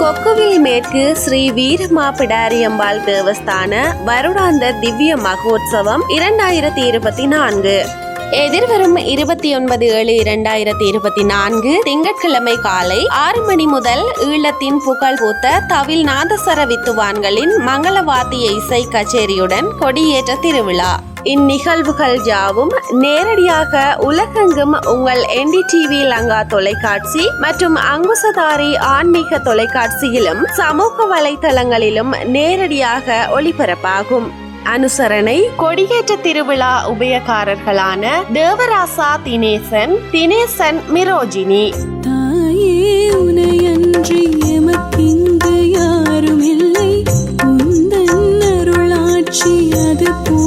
கொக்குவில் மேற்கு ஸ்ரீ வீரமா பிடாரியம்பாள் தேவஸ்தான வருடாந்த திவ்ய மகோத்சவம் இரண்டாயிரத்தி இருபத்தி நான்கு. எதிர்வரும் இருபத்தி ஒன்பது ஏழு இரண்டாயிரத்தி இருபத்தி நான்கு திங்கட்கிழமை காலை ஆறு மணி முதல் ஈழத்தின் புகழ் பூத்த தவில் நாதசர வித்துவான்களின் மங்கள வாத்திய இசை கச்சேரியுடன் கொடியேற்ற திருவிழா. இந்நிகழ்வுகள் யாவும் நேரடியாக உலகெங்கும் உங்கள் என்டிடிவி லங்கா தொலைக்காட்சி மற்றும் அங்குசதாரி ஆன்மீக தொலைக்காட்சியிலும் சமூக வலைதளங்களிலும் நேரடியாக ஒளிபரப்பாகும். அனுசரணை கொடியேற்ற திருவிழா உபயக்காரர்களான தேவராசா தினேசன் தினேசன் மிரோஜினி. தாயே உனையன்றி எமக்கிங்கு யாரும் இல்லை அருளாட்சி அது போ